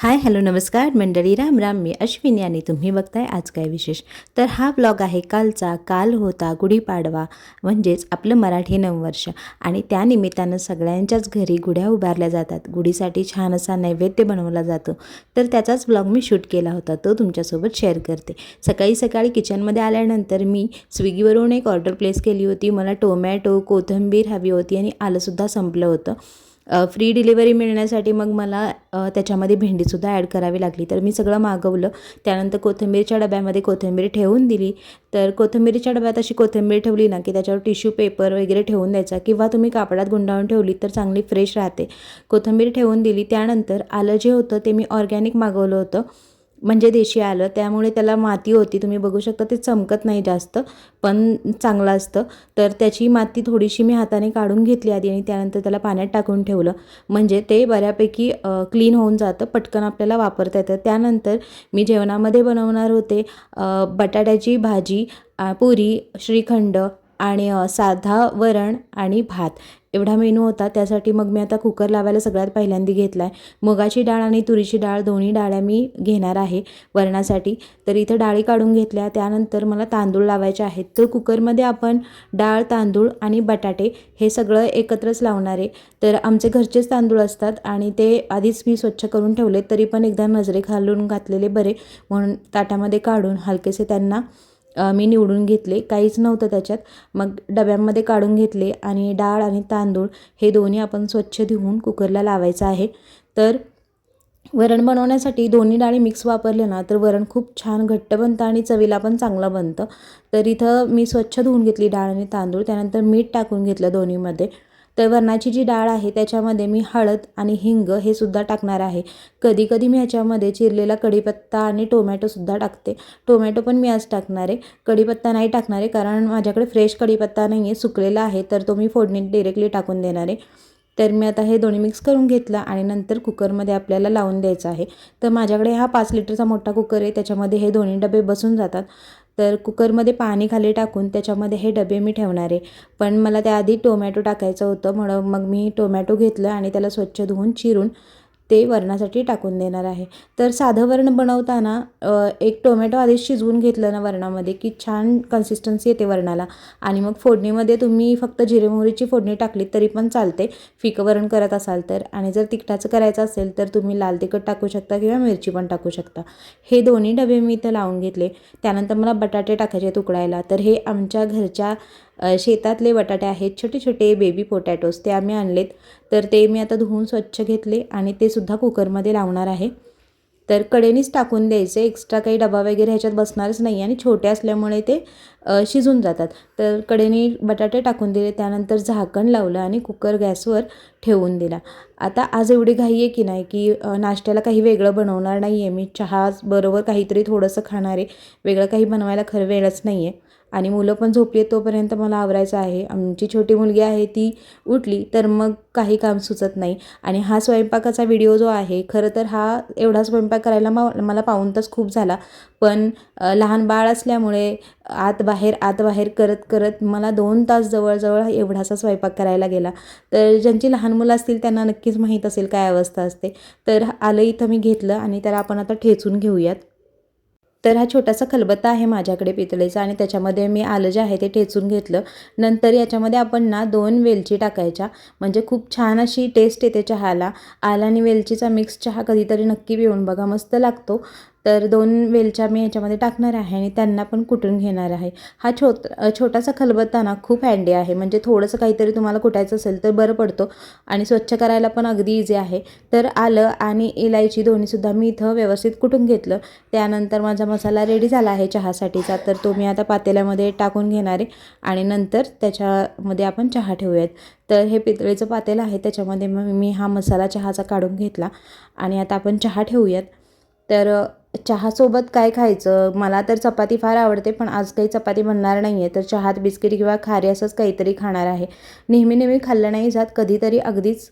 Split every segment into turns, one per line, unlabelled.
Hi hello नमस्कार. मंडळी राम राम. मी अश्विनी आणि तुम्ही बघताय आज काय विशेष? तर हा ब्लॉग आहे कालचा. काल होता गुढीपाडवा म्हणजेच आपलं मराठी नववर्ष. आणि त्यानिमित्तानं सगळ्यांच्याच घरी गुढ्या उभारल्या जातात. गुढीसाठी छान असा नैवेद्य बनवला जातो. तर त्याचाच ब्लॉग मी शूट केला होता. तो तुमच्यासोबत शेअर करते. सकाळी सकाळी किचनमध्ये आल्यानंतर मी स्विगीवरून एक ऑर्डर प्लेस केली होती. मला टोमॅटो कोथिंबीर हवी होती आणि आलंसुद्धा संपलं होतं. फ्री डिलिव्हरी मिळण्यासाठी मग मला त्याच्यामध्ये भेंडीसुद्धा ॲड करावी लागली. तर मी सगळं मागवलं. त्यानंतर कोथिंबीरच्या डब्यामध्ये कोथिंबीर ठेवून दिली. तर कोथिंबीरच्या डब्यात अशी कोथिंबीर ठेवली ना की त्याच्यावर टिश्यू पेपर वगैरे ठेवून द्यायचा किंवा तुम्ही कापडात गुंडाळून ठेवली तर चांगली फ्रेश राहते. कोथिंबीर ठेवून दिली. त्यानंतर आलं जे होतं ते मी ऑर्गॅनिक मागवलं होतं. म्हणजे देशी आलं त्यामुळे त्याला माती होती. तुम्ही बघू शकता ते चमकत नाही जास्त पण चांगलं असतं. तर त्याची माती थोडीशी मी हाताने काढून घेतली आधी आणि त्यानंतर त्याला पाण्यात टाकून ठेवलं. म्हणजे ते बऱ्यापैकी क्लीन होऊन जातं पटकन आपल्याला वापरता येतं. त्यानंतर मी जेवणामध्ये बनवणार होते बटाट्याची भाजी पुरी श्रीखंड आणि साधा वरण आणि भात. एवढा मेनू होता त्यासाठी मग मी आता कुकर लावायला सगळ्यात पहिल्यांदा घेतला आहे मुगाची डाळ आणि तुरीची डाळ दोन्ही डाळ्या मी घेणार आहे वरणासाठी. तर इथं डाळी काढून घेतल्या त्यानंतर मला तांदूळ लावायचे आहेत. तर कुकरमध्ये आपण डाळ तांदूळ आणि बटाटे हे सगळं एकत्रच लावणार आहे. तर आमचे घरचेच तांदूळ असतात आणि ते आधीच मी स्वच्छ करून ठेवले तरी पण एकदा नजरे घालून घातलेले बरे. म्हणून ताटामध्ये काढून हलकेसे त्यांना मी निवडून घेतले. काहीच नव्हतं त्याच्यात. मग डब्यांमध्ये काढून घेतले आणि डाळ आणि तांदूळ हे दोन्ही आपण स्वच्छ धुवून कुकरला लावायचं आहे. तर वरण बनवण्यासाठी दोन्ही डाळी मिक्स वापरले ना तर वरण खूप छान घट्ट बनतं आणि चवीला पण चांगलं बनतं. तर इथं मी स्वच्छ धुवून घेतली डाळ आणि तांदूळ. त्यानंतर मीठ टाकून घेतलं दोन्हीमध्ये. तर वरणाची जी डाळ आहे त्याच्यामध्ये मी हळद आणि हिंग हे सुद्धा टाकणार आहे. कधी कधी मी ह्याच्यामध्ये चिरलेला कढीपत्ता आणि टोमॅटोसुद्धा टाकते. टोमॅटो पण मी आज टाकणार आहे. कढीपत्ता नाही टाकणार आहे कारण माझ्याकडे फ्रेश कढीपत्ता नाही आहे सुकलेला आहे तर तो मी फोडणीत डिरेक्टली टाकून देणार आहे. तर मी आता हे दोन्ही मिक्स करून घेतलं आणि नंतर कुकरमध्ये आपल्याला लावून द्यायचं आहे. तर माझ्याकडे हा पाच लिटरचा मोठा कुकर आहे त्याच्यामध्ये हे दोन्ही डबे बसून जातात. तर कुकरमध्ये पाणी खाली टाकून त्याच्यामध्ये हे डबे मी ठेवणार आहे. पण मला त्याआधी टोमॅटो टाकायचं होतं म्हणून मग मी टोमॅटो घेतलं आणि त्याला स्वच्छ धुवून चिरून ते वरणासाठी टाकून देणार आहे. तर साधं वरण बनवताना एक टोमॅटो आधीच शिजवून घेतलं ना वरणामध्ये की छान कन्सिस्टन्सी येते वरणाला. आणि मग फोडणीमध्ये तुम्ही फक्त जिरे मोहरीची फोडणी टाकली तरी पण चालते. फिकं वरण करत असाल तर. आणि जर तिखटाचं करायचं असेल तर तुम्ही लाल तिखट टाकू शकता किंवा मिरची पण टाकू शकता. हे दोन्ही डबे मी इथं लावून घेतले. त्यानंतर मला बटाटे टाकायचे तुकडायला. तर हे आमच्या घरच्या शेतातले बटाटे आहेत. छोटे छोटे बेबी पोटॅटोज ते आम्ही आणलेत. तर ते मी आता धुवून स्वच्छ घेतले आणि ते सुद्धा कुकरमध्ये लावणार आहे. तर कडेनीच टाकून द्यायचे एक्स्ट्रा काही डबा वगैरे ह्याच्यात बसणारच नाही आणि छोटे असल्यामुळे ते शिजून जातात. तर कडेनी बटाटे टाकून दिले त्यानंतर झाकण लावलं आणि कुकर गॅसवर ठेवून दिला. आता आज एवढी घाई आहे की नाही की नाश्त्याला काही वेगळं बनवणार नाही आहे मी चहा बरोबर काहीतरी थोडंसं खाणार आहे. वेगळं काही बनवायला खरं वेळच नाही आहे आणि मुलं पण झोपली आहेत तोपर्यंत मला आवरायचं आहे. आमची छोटी मुलगी आहे ती उठली तर मग काही काम सुचत नाही. आणि हा स्वयंपाकाचा व्हिडिओ जो आहे खरं तर हा एवढा स्वयंपाक करायला मा मला पाहून तास खूप झाला. पण लहान बाळ असल्यामुळे आत बाहेर आत बाहेर करत करत मला दोन तास जवळजवळ एवढासा स्वयंपाक करायला गेला. तर ज्यांची लहान मुलं असतील त्यांना नक्कीच माहीत असेल काय अवस्था असते. तर आलं इथं मी घेतलं आणि त्याला आपण आता ठेचून घेऊयात. तर हा छोटासा खलबत्ता आहे माझ्याकडे पितळेचा आणि त्याच्यामध्ये मी आलं जे आहे ते ठेचून घेतलं. नंतर याच्यामध्ये आपण ना दोन वेलची टाकायच्या. म्हणजे खूप छान अशी टेस्ट येते चहाला. आला आणि वेलचीचा मिक्स चहा कधीतरी नक्की पिऊन बघा. मस्त लागतो. तर दोन वेलच्या मी याच्यामध्ये टाकणार आहे आणि त्यांना पण कुटून घेणार आहे. हा छोट छोटासा खलबत्ता ना खूप हँडी आहे. म्हणजे थोडंसं काहीतरी तुम्हाला कुटायचं असेल तर बरं पडतो आणि स्वच्छ करायला पण अगदी इझी आहे. तर आलं आणि इलायची दोन्हीसुद्धा मी इथं व्यवस्थित कुटून घेतलं. त्यानंतर माझा मसाला रेडी झाला आहे चहासाठीचा. तर तो मी आता पातेल्यामध्ये टाकून घेणार आहे आणि नंतर त्याच्यामध्ये आपण चहा ठेवूयात. तर हे पितळेचं पातेलं आहे. त्याच्यामध्ये मग मी हा मसाला चहाचा काढून घेतला आणि आता आपण चहा ठेवूयात. तर चहासोबत काय खायचं? मला तर चपाती फार आवडते पण आज काही चपाती बनणार नाही आहे तर चहात बिस्किट किंवा खारी असंच काहीतरी खाणार आहे. नेहमी नेहमी खाल्लं नाही जात. कधीतरी अगदीच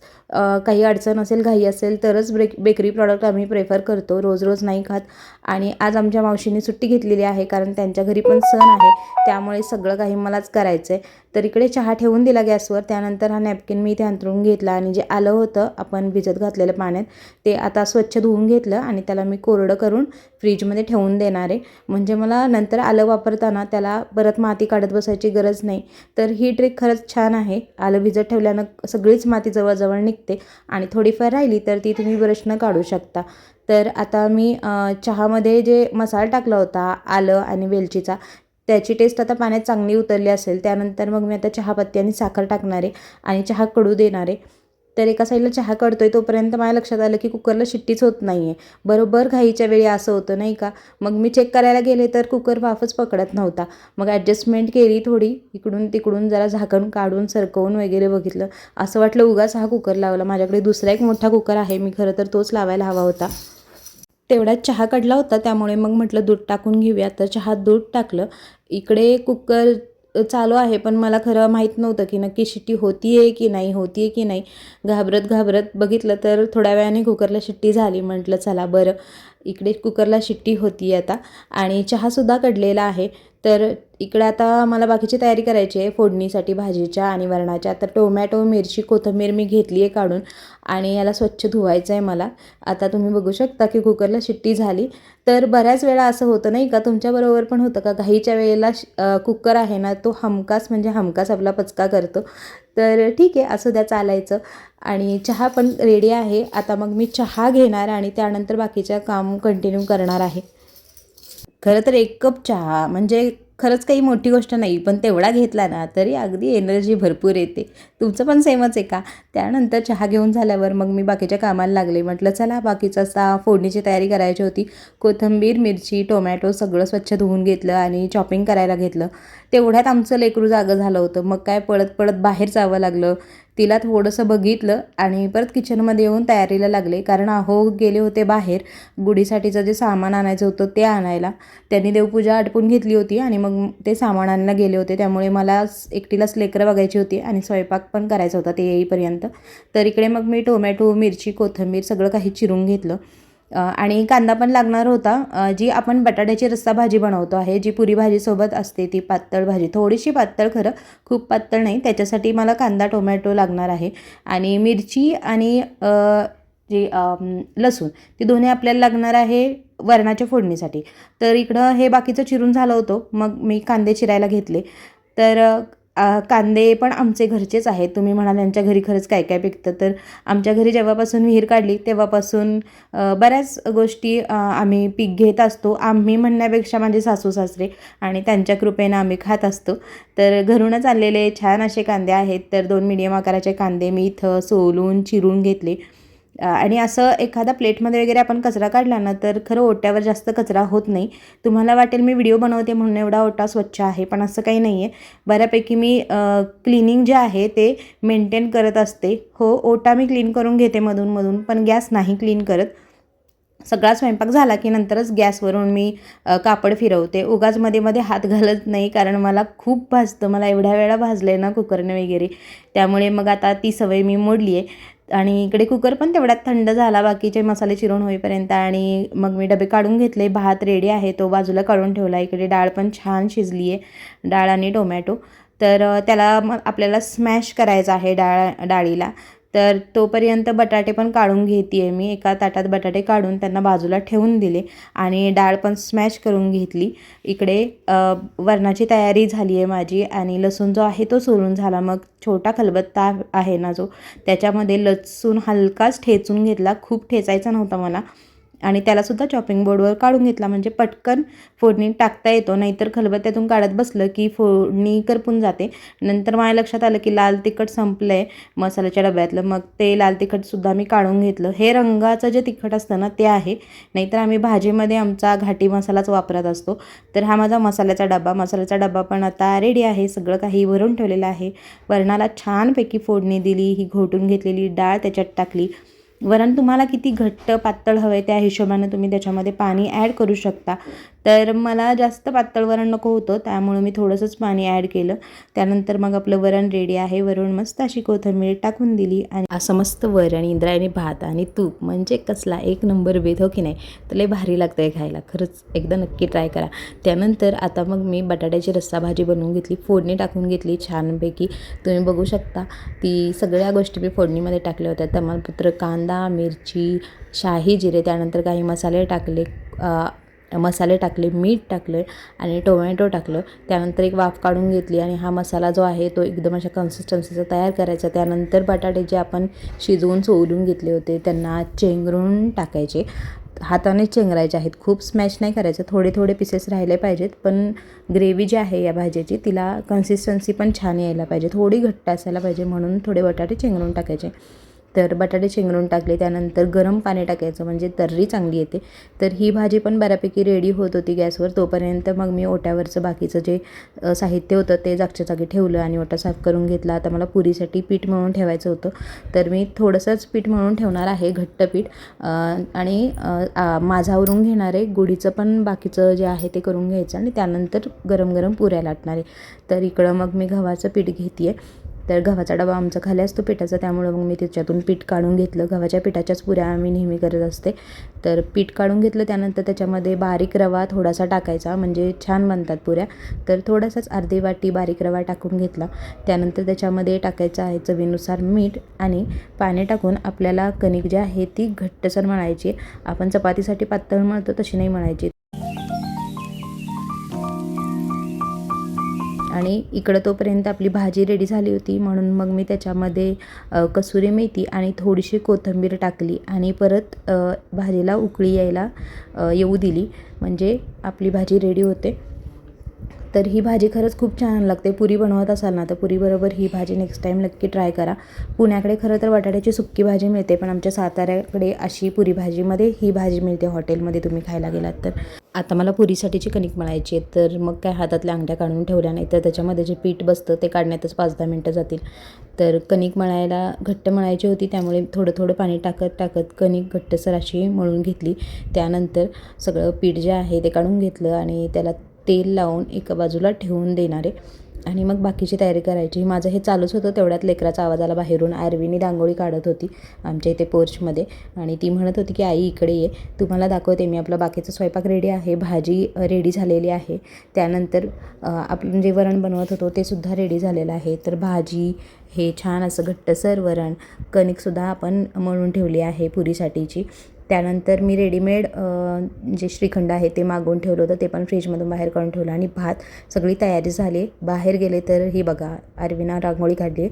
काही अडचण असेल घाई असेल तरच ब्रेक बेकरी प्रॉडक्ट आम्ही प्रेफर करतो. रोज रोज नाही खात. आणि आज आमच्या मावशीने सुट्टी घेतलेली आहे कारण त्यांच्या घरी पण सण आहे. त्यामुळे सगळं काही मलाच करायचं आहे तर इकडे चहा ठेवून दिला गॅसवर. त्यानंतर हा नॅपकिन मी इथे अंथरून घेतला आणि जे आलं होतं आपण भिजत घातलेलं पाण्यात ते आता स्वच्छ धुवून घेतलं आणि त्याला मी कोरडं करून फ्रीजमध्ये ठेवून देणार आहे. म्हणजे मला नंतर आलं वापरताना त्याला परत माती काढत बसायची गरज नाही. तर ही ट्रिक खरंच छान आहे. आलं भिजत ठेवल्यानं सगळीच माती जवळजवळ निघते आणि थोडीफार राहिली तर ती तुम्ही ब्रशनं काढू शकता. तर आता मी चहामध्ये जे मसाला टाकला होता आलं आणि वेलचीचा त्याची टेस्ट आता पाण्यात चांगली उतरली असेल त्यानंतर मग मी आता चहापत्ती आणि साखर टाकणार आहे आणि चहा कडू देणार आहे. तर एका साईडला चहा कडतोय तोपर्यंत माझ्या लक्षात आलं की कुकरला शिट्टीच होत नाही आहे बरोबर घाईच्या वेळी असं होतं नाही का? मग मी चेक करायला गेले तर कुकर वाफच पकडत नव्हता. मग ॲडजस्टमेंट केली थोडी इकडून तिकडून जरा झाकण काढून सरकवून वगैरे बघितलं. असं वाटलं उगाच हा कुकर लावला. माझ्याकडे दुसरा एक मोठा कुकर आहे मी खरं तर तोच लावायला हवा होता. तेवढ्यात चहा काढला होता त्यामुळे मग म्हटलं दूध टाकून घेऊया. तर चहात दूध टाकलं. इकडे कुकर चालू आहे पण मला खरं माहीत नव्हतं की नक्की शिट्टी होती आहे की नाही होती आहे की नाही. घाबरत घाबरत बघितलं तर थोड्या वेळाने कुकरला शिट्टी झाली. म्हटलं चला बरं इकडे कुकरला शिट्टी होती आता. आणि चहासुद्धा कडलेला आहे. तर इकडं आता मला बाकीची तयारी करायची आहे फोडणीसाठी भाजीच्या आणि वरणाच्या. तर टोमॅटो मिरची कोथिंबीर मी घेतली आहे काढून आणि याला स्वच्छ धुवायचं आहे मला. आता तुम्ही बघू शकता की कुकरला शिट्टी झाली. तर बऱ्याच वेळा असं होतं नाही का तुमच्याबरोबर पण होतं का? घाईच्या वेळेला श- कुकर आहे ना तो हमकास म्हणजे हमकास आपला पचका करतो. तर ठीक आहे असं द्या चालायचं. आणि चहा पण रेडी आहे. आता मग मी चहा घेणार आणि त्यानंतर बाकीच्या काम कंटिन्यू करणार आहे. खरं तर एक कप चहा म्हणजे खरंच काही मोठी गोष्ट नाही पण तेवढा घेतला ना तरी अगदी एनर्जी भरपूर येते. तुमचं पण सेमच आहे का? त्यानंतर चहा घेऊन झाल्यावर मग मी बाकीच्या कामाला लागले. म्हटलं चला बाकीचं असा फोडणीची तयारी करायची होती. कोथिंबीर मिरची टोमॅटो सगळं स्वच्छ धुवून घेतलं आणि चॉपिंग करायला घेतलं. तेवढ्यात आमचं लेकरू जागं झालं होतं. मग काय पळत पळत बाहेर जावं लागलं. तिला थोडंसं बघितलं आणि परत किचनमध्ये येऊन तयारीला लागले. कारण अहो गेले होते बाहेर गुढीसाठीचं जे सामान आणायचं होतं ते आणायला. त्यांनी देवपूजा आटपून घेतली होती आणि मग ते सामान आणायला गेले होते. त्यामुळे मला एकटीलाच लेकरं बघायची होती आणि स्वयंपाक पण करायचा होता ते येईपर्यंत. तर इकडे मग मी टोमॅटो मिरची कोथिंबीर सगळं काही चिरून घेतलं. आणि कांदा पण लागणार होता. जी आपण बटाट्याची रस्सा भाजी बनवतो आहे जी पुरी भाजीसोबत असते ती पातळ भाजी. थोडीशी पातळ खरं खूप पातळ नाही. त्याच्यासाठी मला कांदा टोमॅटो लागणार आहे. आणि मिरची आणि जी लसूण ती दोन्ही आपल्याला लागणार आहे वरणाच्या फोडणीसाठी. तर इकडं हे बाकीचं चिरून झालं होतं. मग मी कांदे चिरायला घेतले. तर कांदे पण आमचे घरचेच आहेत. तुम्ही म्हणाल यांच्या घरी खरंच काय काय पिकतं? तर आमच्या घरी जेव्हापासून विहीर काढली तेव्हापासून बऱ्याच गोष्टी आम्ही पीक घेत असतो. आम्ही म्हणण्यापेक्षा माझे सासू सासरे आणि त्यांच्या कृपेनं आम्ही खात असतो. तर घरूनच आणलेले छान असे कांदे आहेत. तर दोन मिडियम आकाराचे कांदे मी इथं सोलून चिरून घेतले. आणि असं एखादा प्लेटमध्ये वगैरे आपण कचरा काढला ना तर खरं ओट्यावर जास्त कचरा होत नाही. तुम्हाला वाटेल मी व्हिडिओ बनवते म्हणून एवढा ओटा स्वच्छ आहे पण असं काही नाही आहे बऱ्यापैकी मी क्लिनिंग जे आहे ते मेंटेन करत असते. हो ओटा मी क्लीन करून घेते मधून मधून पण गॅस नाही क्लीन करत. सगळा स्वयंपाक झाला की नंतरच गॅसवरून मी कापड फिरवते. उगाच मध्ये मध्ये हात घालत नाही कारण मला खूप भाजतं. मला एवढ्या वेळा भाजलं आहे ना कुकरने वगैरे. त्यामुळे मग आता ती सवय मी मोडली आहे आणि इकडे कुकर पण तेवढ्यात थंड झाला बाकीचे मसाले चिरून होईपर्यंत आणि मग मी डबे काढून घेतले. भात रेडी आहे तो बाजूला काढून ठेवला. इकडे डाळ पण छान शिजली आहे डाळ आणि टोमॅटो तर त्याला मग आपल्याला स्मॅश करायचं आहे डाळ डाळीला. तर तोपर्यंत बटाटे पण काढून घेते आहे मी. एका ताटात बटाटे काढून त्यांना बाजूला ठेवून दिले आणि डाळ पण स्मॅश करून घेतली. इकडे वरणाची तयारी झाली आहे माझी आणि लसूण जो आहे तो सोलून झाला. मग छोटा खलबत्ता आहे ना जो त्याच्यामध्ये लसूण हलकाच ठेचून घेतला. खूप ठेचायचा नव्हता मला. आणि त्यालासुद्धा चॉपिंग बोर्डवर काढून घेतला. म्हणजे पटकन फोडणी टाकता येतो नाहीतर खलबत्त्यातून काढत बसलं की फोडणी करपून जाते. नंतर माझ्या लक्षात आलं की लाल तिखट संपलं आहे मसाल्याच्या डब्यातलं. मग ते लाल तिखटसुद्धा मी काढून घेतलं. हे रंगाचं जे तिखट असतं ना ते आहे. नाहीतर आम्ही भाजीमध्ये आमचा घाटी मसालाच वापरत असतो. तर हा माझा मसाल्याचा डबा मसाल्याचा डबा पण आता रेडी आहे. सगळं काही भरून ठेवलेलं आहे. वरणाला छानपैकी फोडणी दिली. ही घोटून घेतलेली डाळ त्याच्यात टाकली. वरण तुम्हाला किती घट्ट पातळ हवं आहे त्या हिशोबानं तुम्ही त्याच्यामध्ये पाणी ॲड करू शकता. तर मला जास्त पातळ वरण नको होतं त्यामुळं मी थोडंसंच पाणी ॲड केलं. त्यानंतर मग आपलं वरण रेडी आहे. वरण मस्त अशी कोथिंबीर टाकून दिली आणि असं मस्त वरण इंद्रायणी भात आणि तूप म्हणजे कसला एक नंबर बेथ हो की नाही? तर लय भारी लागतं आहे खायला. खरंच एकदा नक्की ट्राय करा. त्यानंतर आता मग मी बटाट्याची रस्सा भाजी बनवून घेतली. फोडणी टाकून घेतली छानपैकी. तुम्ही बघू शकता ती सगळ्या गोष्टी मी फोडणीमध्ये टाकल्या होत्या. तमालपत्र कांदा मिरची शाही जिरे त्यानंतर काही मसाले टाकले. मसाले टाकले मीठ टाकलं आणि टोमॅटो टाकलं. त्यानंतर एक वाफ काढून घेतली आणि हा मसाला जो आहे तो एकदम अशा कन्सिस्टन्सीचा तयार करायचा. त्यानंतर बटाटे जे आपण शिजवून सोलून घेतले होते त्यांना चेंगरून टाकायचे. हाताने चेंगरायचे आहेत. खूप स्मॅश नाही करायचं. थोडे थोडे पीसेस राहिले पाहिजेत. पण ग्रेव्ही जी आहे या भाजीची तिला कन्सिस्टन्सी पण छान यायला पाहिजे. थोडी घट्ट असायला पाहिजे म्हणून थोडे बटाटे चेंगरून टाकायचे. तर बटाटे शेंगरून टाकले त्यानंतर गरम पाणी टाकायचं म्हणजे तर्री चांगली येते. तर ही भाजी पण बऱ्यापैकी रेडी होत होती गॅसवर. तोपर्यंत मग मी ओट्यावरचं बाकीचं जे साहित्य होतं ते जागच्या जागी ठेवलं आणि ओटा साफ करून घेतला. आता मला पुरीसाठी पीठ मळून ठेवायचं होतं. तर मी थोडंसंच पीठ मळून ठेवणार आहे घट्ट पीठ. आणि माझावरून घेणारे गुढीचं पण बाकीचं जे आहे ते करून घ्यायचं आणि त्यानंतर गरम गरम पुऱ्या लाटणारे आहे. तर इकडं मग मी गव्हाचं पीठ घेते आहे तर गव्हाचा डबा आमचा खाली असतो पिठाचा त्यामुळं मग मी त्याच्यातून पीठ काढून घेतलं. गव्हाच्या पिठाच्याच पुऱ्या आम्ही नेहमी करत असते. तर पीठ काढून घेतलं त्यानंतर त्याच्यामध्ये बारीक रवा थोडासा टाकायचा म्हणजे छान बनतात पुऱ्या. तर थोडासाच अर्धी वाटी बारीक रवा टाकून घेतला. त्यानंतर त्याच्यामध्ये टाकायचं आहे चवीनुसार मीठ आणि पाणी टाकून आपल्याला कणिक जी आहे ती घट्टसर मळायची आपण चपातीसाठी पातळ मळतो तशी नाही मळायची. आणि इकडं तोपर्यंत आपली भाजी रेडी झाली होती. म्हणून मग मी त्याच्यामध्ये कसुरी मेथी आणि थोडीशी कोथिंबीर टाकली आणि परत भाजीला उकळी यायला येऊ दिली. म्हणजे आपली भाजी रेडी होते. तर ही भाजी खरंच खूप छान लागते. पुरी बनवत असाल ना तर पुरीबरोबर ही भाजी नेक्स्ट टाईम नक्की ट्राय करा. पुण्याकडे खरं तर बटाट्याची सुक्की भाजी मिळते पण आमच्या साताऱ्याकडे अशी पुरी भाजीमध्ये ही भाजी मिळते हॉटेलमध्ये तुम्ही खायला गेलात तर. आता मला पुरीसाठीची कणिक मळायची आहे तर मग काय हातातल्या अंगठ्या काढून ठेवल्या नाही तर त्याच्यामध्ये जे पीठ बसतं ते काढण्यातच पाच दहा मिनटं जातील. तर कणिक मळायला घट्ट मळायची होती त्यामुळे थोडं थोडं पाणी टाकत टाकत कणिक घट्टसर अशी मळून घेतली. त्यानंतर सगळं पीठ जे आहे ते काढून घेतलं आणि त्याला तेल लावून एका बाजूला ठेवून देणारे आणि मग बाकीची तयारी करायची. माझं हे चालूच होतं. तेवढ्यात लेकराचा आवाज आला बाहेरून. आरवीनी रांगोळी काढत होती आमच्या इथे पोर्चमध्ये. आणि ती म्हणत होती की आई इकडे ये. तुम्हाला दाखवते मी आपलं बाकीचं स्वयंपाक रेडी आहे. भाजी रेडी झालेली आहे. त्यानंतर आपण जे वरण बनवत होतो ते सुद्धा रेडी झालेलं आहे. तर भाजी हे छान असं घट्टसर वरण कणिकसुद्धा आपण मळून ठेवली आहे पुरीसाठीची. त्यानंतर मी रेडीमेड जे श्रीखंड आहे ते मागवून ठेवलं होतं ते पण फ्रीजमधून बाहेर काढून ठेवलं आणि भात सगळी तयारी झाली. बाहेर गेले तर ही बघा अरविना रांगोळी काढली.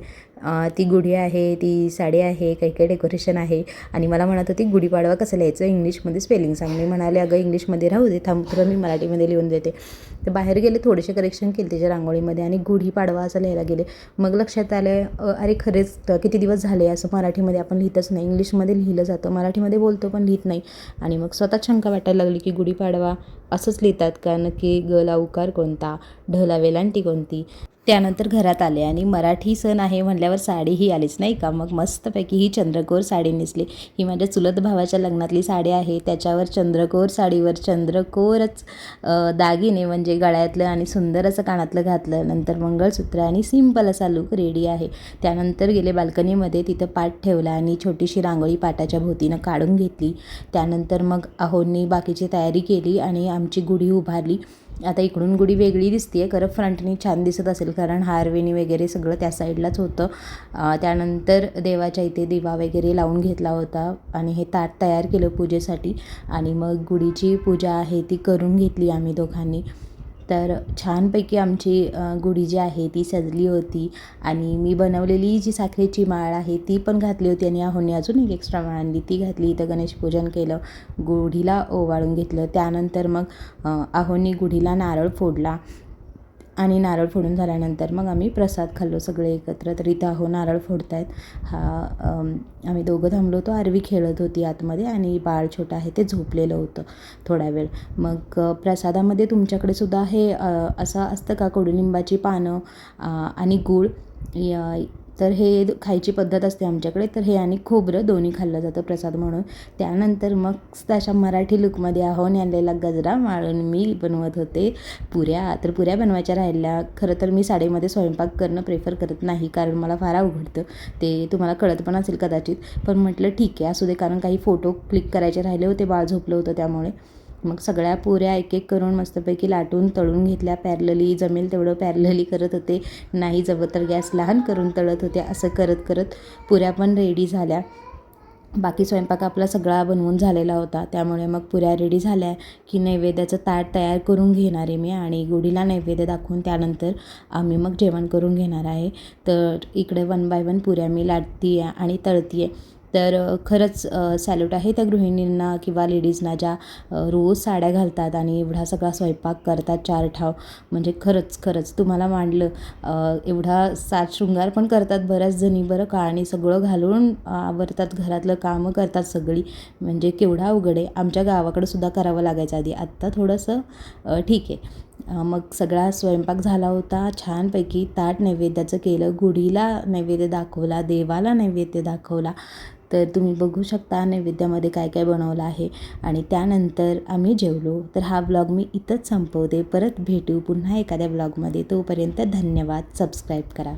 ती गुढी आहे ती साडी आहे काही काही डेकोरेशन आहे. आणि मला म्हणत होती गुढीपाडवा कसं लिहायचं? इंग्लिशमध्ये स्पेलिंग सांग. मी म्हणाले अगं इंग्लिशमध्ये राहू दे थांब तुला मी मराठीमध्ये लिहून देते. तर बाहेर गेले थोडेसे करेक्शन केले त्याच्या रांगोळीमध्ये आणि गुढीपाडवा असं लिहायला गेले. मग लक्षात आलं अरे खरेच किती दिवस झाले असं मराठीमध्ये आपण लिहितच नाही. इंग्लिशमध्ये लिहिलं जातं मराठीमध्ये बोलतो पण लिहित नाही. आणि मग स्वतः शंका वाटायला लागली की गुढीपाडवा असंच लिहितात का? नक्की ग लावकार कोणता? ढला वेलांटी कोणती? त्यानंतर घरात आले आणि मराठी सण आहे म्हटल्यावर साडीही आलीच नाही का? मग मस्तपैकी ही चंद्रकोर साडी नेसली. ही माझ्या चुलत भावाच्या लग्नातली साडी आहे. त्याच्यावर चंद्रकोर साडीवर चंद्रकोरच दागिने म्हणजे गळ्यातलं आणि सुंदर असं कानातलं घातलं. नंतर मंगळसूत्र आणि सिंपल असा लुक रेडी आहे. त्यानंतर गेले बाल्कनीमध्ये तिथं पाठ ठेवला आणि छोटीशी रांगोळी पाटाच्या भोवतीनं काढून घेतली. त्यानंतर मग अहोंनी बाकीची तयारी केली आणि आमची गुढी उभारली. आता इकडून गुढी वेगळी दिसते आहे खरं फ्रंटनी छान दिसत असेल कारण हारवेणी वगैरे सगळं त्या साईडलाच होतं. त्यानंतर देवाच्या इथे दिवा वगैरे लावून घेतला होता आणि हे ताट तयार केलं पूजेसाठी. आणि मग गुढीची पूजा आहे ती करून घेतली आम्ही दोघांनी. तर छानपैकी आमची गुढी जी आहे ती सजली होती आणि मी बनवलेली जी साखरेची माळ आहे ती पण घातली होती आणि आहोने अजून एक एक्स्ट्रा माळ आणली. ती घातली इथं गणेशपूजन केलं गुढीला ओवाळून घेतलं. त्यानंतर मग आहोनी गुढीला नारळ फोडला. आणि नारळ फोडून झाल्यानंतर मग आम्ही प्रसाद खाल्लो सगळे एकत्र. तर इथं अहो नारळ फोडत आहेत हा आम्ही दोघं थांबलो होतो. आरवी खेळत होती आतमध्ये आणि बाळ छोटं आहे ते झोपलेलं होतं थोडा वेळ. मग प्रसादामध्ये तुमच्याकडे सुद्धा हे असं असतं का? कडुलिंबाची पानं आणि गूळ तर हे खायची पद्धत असते आमच्याकडे. तर हे आणि खोबरं दोन्ही खाल्लं जातं प्रसाद म्हणून. त्यानंतर मग तशा मराठी लुकमध्ये आहोन आणलेला गजरा माळून मी बनवत होते पुऱ्या. तर पुऱ्या बनवायच्या राहिल्या. खरं तर मी साडेमध्ये स्वयंपाक करणं प्रेफर करत नाही कारण मला फार अवघडतं. ते तुम्हाला कळत पण असेल कदाचित. पण म्हटलं ठीक आहे. असू दे कारण काही फोटो क्लिक करायचे राहिले होते. बाळ झोपलं होतं त्यामुळे. मग सगळ्या पुऱ्या एक एक करून मस्तपैकी लाटून तळून घेतल्या. पॅरलली जमेल तेवढं पॅरलली करत होते. नाही जमत तर गॅस लहान करून तळत होते असं करत करत पुऱ्या पण रेडी झाल्या. बाकी स्वयंपाक आपला सगळा बनवून झालेला होता. त्यामुळे मग पुऱ्या रेडी झाल्या की नैवेद्याचं ताट तयार करून घेणार आहे मी आणि गुढीला नैवेद्य दाखवून त्यानंतर आम्ही मग जेवण करून घेणार आहे. तर इकडे वन बाय वन पुऱ्या मी लाटती आहे आणि तळती आहे तर खरंच सॅल्यूट आहे त्या गृहिणींना किंवा लेडीजना ज्या रोज साड्या घालतात आणि एवढा सगळा स्वयंपाक करतात चार ठाव म्हणजे खरंच खरंच तुम्हाला मांडलं. एवढा सात शृंगार पण करतात बऱ्याच जणी बरं का आणि सगळं घालून आवरतात घरातलं कामं करतात सगळी. म्हणजे केवढा अवघड आहे. आमच्या गावाकडं सुद्धा करावं लागायचं आधी. आत्ता थोडंसं ठीक आहे. मग सगळा स्वयंपाक झाला होता. छानपैकी ताट नैवेद्याचं केलं. गुढीला नैवेद्य दाखवला. देवाला नैवेद्य दाखवला. तर तुम्ही बघू शकता नैवेद्यामध्ये काय काय बनवलं आहे. आणि त्यानंतर आम्ही जेवलो. तर हा ब्लॉग मी इथंच संपवते. परत भेटू पुन्हा एखाद्या ब्लॉगमध्ये तोपर्यंत धन्यवाद. सबस्क्राईब करा.